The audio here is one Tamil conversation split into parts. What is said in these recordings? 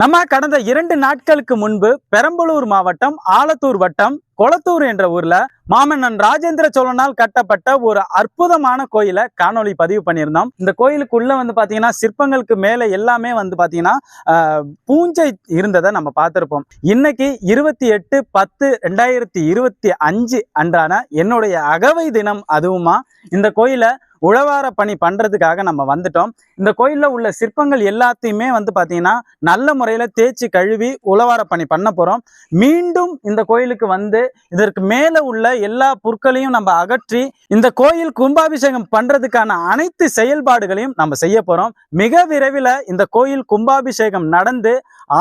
நம்ம கடந்த இரண்டு நாட்களுக்கு முன்பு பெரம்பலூர் மாவட்டம் ஆலத்தூர் வட்டம் கொளத்தூர் என்ற ஊர்ல மாமன்னன் ராஜேந்திர சோழனால் கட்டப்பட்ட ஒரு அற்புதமான கோயிலை காணொளி பதிவு பண்ணியிருந்தோம். இந்த கோயிலுக்குள்ள வந்து பாத்தீங்கன்னா சிற்பங்களுக்கு மேல எல்லாமே வந்து பாத்தீங்கன்னா பூஞ்சை இருந்ததை நம்ம பார்த்திருப்போம். இன்னைக்கு இருபத்தி எட்டு பத்து ரெண்டாயிரத்தி இருபத்தி அஞ்சு அன்றான என்னுடைய அகவை தினம் அதுவுமா இந்த கோயிலை உழவார பணி பண்றதுக்காக நம்ம வந்துட்டோம். இந்த கோயிலில் உள்ள சிற்பங்கள் எல்லாத்தையுமே வந்து பார்த்தீங்கன்னா நல்ல முறையில் தேய்ச்சி கழுவி உழவார பணி பண்ண போகிறோம் மீண்டும் இந்த கோயிலுக்கு வந்து இதற்கு மேல உள்ள எல்லா பொருட்களையும் நம்ம அகற்றி இந்த கோயில் கும்பாபிஷேகம் பண்றதுக்கான அனைத்து செயல்பாடுகளையும் நம்ம செய்ய போறோம். மிக விரைவில் இந்த கோயில் கும்பாபிஷேகம் நடந்து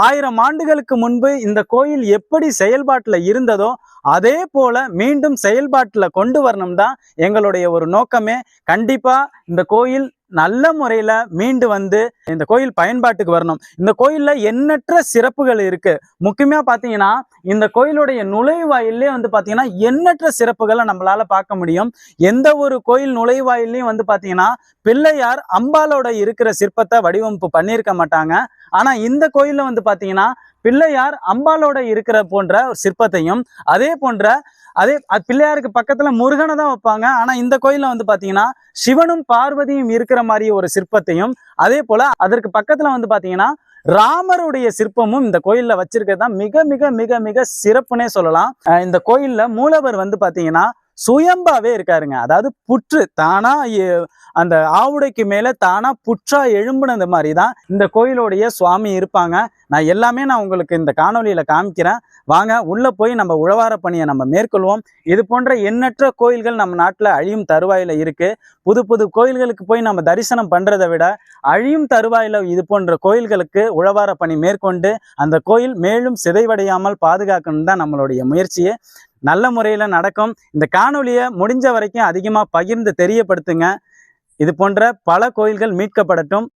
ஆயிரம் ஆண்டுகளுக்கு முன்பு இந்த கோயில் எப்படி செயல்பாட்டுல இருந்ததோ அதே போல மீண்டும் செயல்பாட்டுல கொண்டு வரணும் தான் எங்களுடைய ஒரு நோக்கமே. கண்டிப்பா இந்த கோயில் நல்ல முறையில மீண்டு வந்து இந்த கோயில் பயன்பாட்டுக்கு வரணும். இந்த கோயில்ல எண்ணற்ற சிறப்புகள் இருக்கு. முக்கியமா பாத்தீங்கன்னா இந்த கோயிலுடைய நுழைவாயிலே வந்து பாத்தீங்கன்னா எண்ணற்ற சிறப்புகளை நம்மளால பார்க்க முடியும். எந்த ஒரு கோயில் நுழைவாயிலையும் வந்து பாத்தீங்கன்னா பிள்ளையார் அம்பாலோட இருக்கிற சிற்பத்தை வடிவமைப்பு பண்ணியிருக்க மாட்டாங்க. ஆனா இந்த கோயில்ல வந்து பாத்தீங்கன்னா பிள்ளையார் அம்பாலோட இருக்கிற போன்ற ஒரு சிற்பத்தையும் அதே போன்ற அதே பிள்ளையாருக்கு பக்கத்துல முருகனை தான் வைப்பாங்க. ஆனா இந்த கோயில்ல வந்து பாத்தீங்கன்னா சிவனும் பார்வதியும் இருக்கிற மாதிரி ஒரு சிற்பத்தையும் அதே போல அதற்கு பக்கத்துல வந்து பாத்தீங்கன்னா ராமருடைய சிற்பமும் இந்த கோயில்ல வச்சிருக்கிறது தான் மிக மிக மிக மிக சிறப்புனே சொல்லலாம். அஹ் இந்த கோயில்ல மூலவர் வந்து பாத்தீங்கன்னா சுயம்பாவே இருக்காருங்க. அதாவது புற்று தானா அந்த ஆவுடைக்கு மேல தானா புற்றா எழும்புனது மாதிரி தான் இந்த கோயிலுடைய சுவாமி இருப்பாங்க. நான் எல்லாமே நான் உங்களுக்கு இந்த காணொலியில காமிக்கிறேன். வாங்க உள்ள போய் நம்ம உழவார பணியை நம்ம மேற்கொள்வோம். இது போன்ற எண்ணற்ற கோயில்கள் நம்ம நாட்டில் அழியும் தருவாயில இருக்கு. புது புது கோயில்களுக்கு போய் நம்ம தரிசனம் பண்றதை விட அழியும் தருவாயில இது போன்ற கோயில்களுக்கு உழவார பணி மேற்கொண்டு அந்த கோயில் மேலும் சிதைவடையாமல் பாதுகாக்கணும் தான் நம்மளுடைய முயற்சியே. நல்ல முறையில் நடக்கும். இந்த காணொலியை முடிஞ்ச வரைக்கும் அதிகமாக பகிர்ந்து தெரியப்படுத்துங்க. இது போன்ற பல கோயில்கள் மீட்கப்படட்டும்.